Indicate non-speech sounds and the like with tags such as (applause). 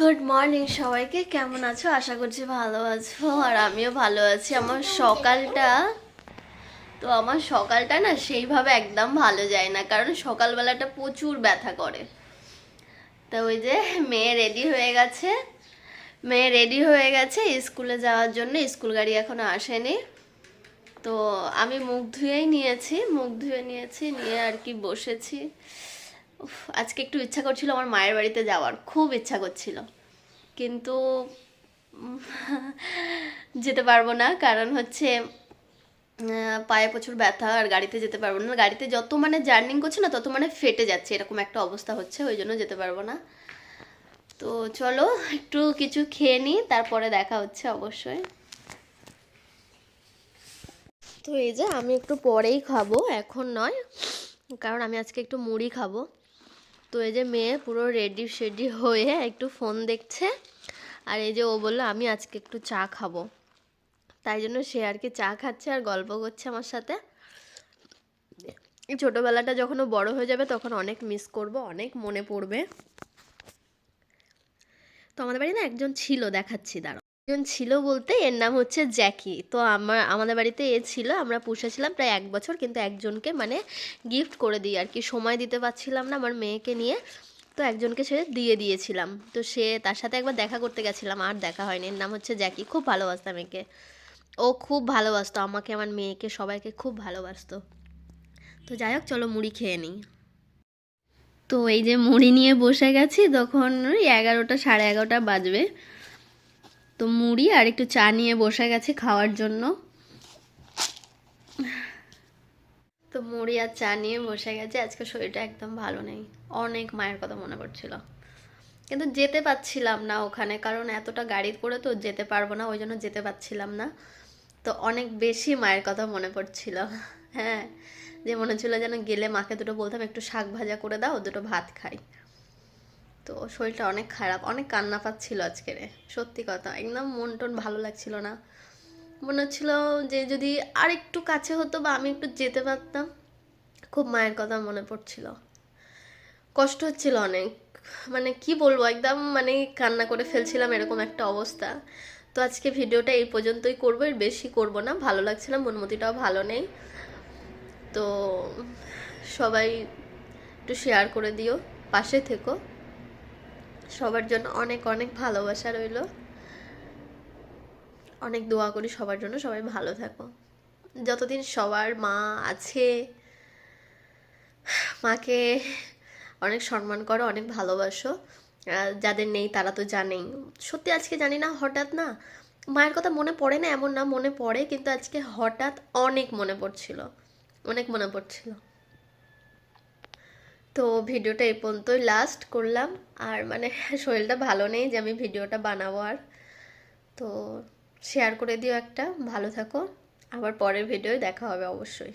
Good morning সবাইকে, কেমন আছো? আশা করছি ভালো আছো, আর আমিও ভালো আছি। আমার সকালটা, তো আমার সকালটা না সেইভাবে একদম ভালো যায় না, কারণ সকালবেলাটা প্রচুর ব্যথা করে। তো ওই যে মেয়ে রেডি হয়ে গেছে, মেয়ে রেডি হয়ে গেছে স্কুলে যাওয়ার জন্য, স্কুল গাড়ি এখনও আসেনি। তো আমি মুখ ধুয়েই নিয়েছি, মুখ ধুয়ে নিয়েছি, নিয়ে আর কি বসেছি। আজকে একটু ইচ্ছা করছিল আমার মায়ের বাড়িতে যাওয়ার, খুব ইচ্ছা করছিল। কিন্তু (laughs) যেতে পারব না, কারণ হচ্ছে পায়ে প্রচুর ব্যথা আর গাড়িতে যেতে পারব না। গাড়িতে যত মানে জার্নিং করছে না, তত মানে ফেটে যাচ্ছে, এরকম একটা অবস্থা হচ্ছে, ওই জন্য যেতে পারব না। তো চলো, একটু কিছু খেয়ে নিই, তারপরে দেখা হচ্ছে অবশ্যই। তো এই যে, আমি একটু পরেই খাব, এখন নয়, কারণ আমি আজকে একটু মুড়ি খাব। তো এই যে মেয়ে পুরো রেডি শেডি হয়ে একটু ফোন দেখছে। আর এই যে ও বলল, আমি আজকে একটু চা খাব। তাই জন্য সে আর কি চা খাচ্ছে আর গল্প করছে আমার সাথে। ছোটোবেলাটা যখন ও বড় হয়ে যাবে, তখন অনেক মিস করব, অনেক মনে পড়বে। তো আমাদের বাড়ি না একজন ছিল, দেখাচ্ছি, দাঁড়াও। একজন ছিল বলতে এর নাম হচ্ছে জ্যাকি। তো আমার, আমাদের বাড়িতে এ ছিল, আমরা পুষেছিলাম প্রায় এক বছর, কিন্তু একজনকে মানে গিফট করে দিই আর কি। সময় দিতে পারছিলাম না আমার মেয়েকে নিয়ে, তো একজনকে সে দিয়ে দিয়েছিলাম। তো সে তার সাথে একবার দেখা করতে গেছিলাম, আর দেখা হয়নি। এর নাম হচ্ছে জ্যাকি। খুব ভালোবাসতাম একে। ও খুব ভালোবাসতো, আমাকে, আমার মেয়েকে, সবাইকে খুব ভালোবাসতো। তো যাই হোক, চলো মুড়ি খেয়ে নিই। তো এই যে মুড়ি নিয়ে বসে গেছি, তখন এগারোটা, সাড়ে এগারোটা বাজবে। তো মুড়ি আর একটু চা নিয়ে বসে গেছি খাওয়ার জন্য। তো মুড়ি আর চা নিয়ে বসে গেছে। আজকে শরীরটা একদম ভালো নেই। অনেক মায়ের কথা মনে পড়ছিল। কিন্তু যেতে পারছিলাম না ওখানে, কারণ এতটা গাড়ি করে তো যেতে পারব না, ওই জন্য যেতে পারছিলাম না। তো অনেক বেশি মায়ের কথা মনে পড়ছিল। হ্যাঁ যে মনে হচ্ছিল যেন গেলে মাকে দুটো বলতাম, একটু শাক ভাজা করে দাও, দুটো ভাত খাই। তো শরীরটা অনেক খারাপ, অনেক কান্না পাচ্ছিল আজকের সত্যি কথা, একদম মন টন ভালো লাগছিল না। মনে হচ্ছিল যে যদি আর একটু কাছে হতো বা আমি একটু যেতে পারতাম, খুব মায়ের কথা মনে পড়ছিল। কষ্ট হচ্ছিল অনেক মানে কি বলব, একদম মানে কান্না করে ফেলছিলাম এরকম একটা অবস্থা। তো আজকে ভিডিওটা এই পর্যন্তই করব, এর বেশি করব না, ভালো লাগছে না, মনমতিটাও ভালো নেই। তো সবাই একটু শেয়ার করে দিও, পাশে থেকো। সবার জন্য অনেক অনেক ভালোবাসা রইল। অনেক দোয়া করি সবার জন্য, সবাই ভালো থাকো। যতদিন সবার মা আছে, মাকে অনেক সম্মান করো, অনেক ভালোবাসো যাদের নেই তারা তো জানেই। সত্যি আজকে জানি না, হঠাৎ না, মায়ের কথা মনে পড়ে না এমন না, মনে পড়ে, কিন্তু আজকে হঠাৎ অনেক মনে পড়ছিল, অনেক মনে পড়ছিল। তো ভিডিওটা এই পর্যন্তই লাস্ট করলাম। আর মানে (laughs) শরীরটা ভালো নেই যে আমি ভিডিওটা বানাবো আর। তো শেয়ার করে দিও একটা। ভালো থাকো। আবার পরের ভিডিও দেখা হবে অবশ্যই।